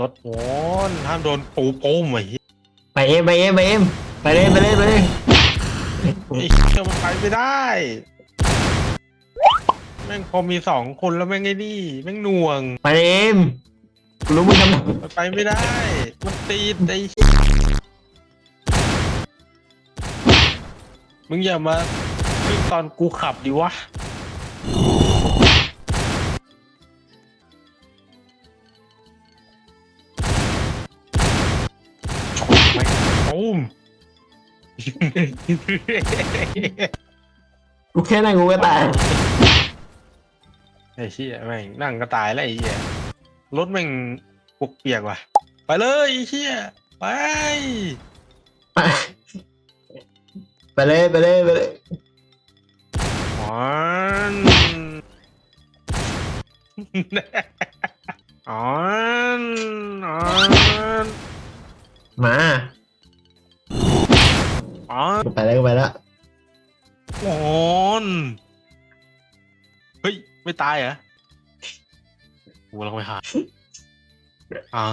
รถโอนห้ามโดนปูโป้มไอ้เหี้ยไปเอ็มไปเอ็มไปเอ็มไปเลยไปเลยไปเลยไอ้เหี้ยมันไปไม่ได้ แม่งพอมีสองคนแล้วแม่งไอ้นี่แม่งหน่วง ไปเอ็มกูรู้มึงทำมันไปไม่ได้ มันตีดไอ้มึงอย่ามาวิ่งตอนกูขับดิวะ ไปตูมกูแค่นั่งกูก็ตายไอ้เชี่ยแม่งนั่งก็ตายแล้วไอ้เหี้ยรถแม่งปวกเปียกว่ะ ไปเลยไอ้เชี่ยไป ไปเลยไปเลยไปเลยหวานอ๋อนอ๋อน มาอ๋อนกูไปแล้วกูไปแล้วหวานเฮ้ย ไม่ตายเหรอกูลองไปหาอ๋อ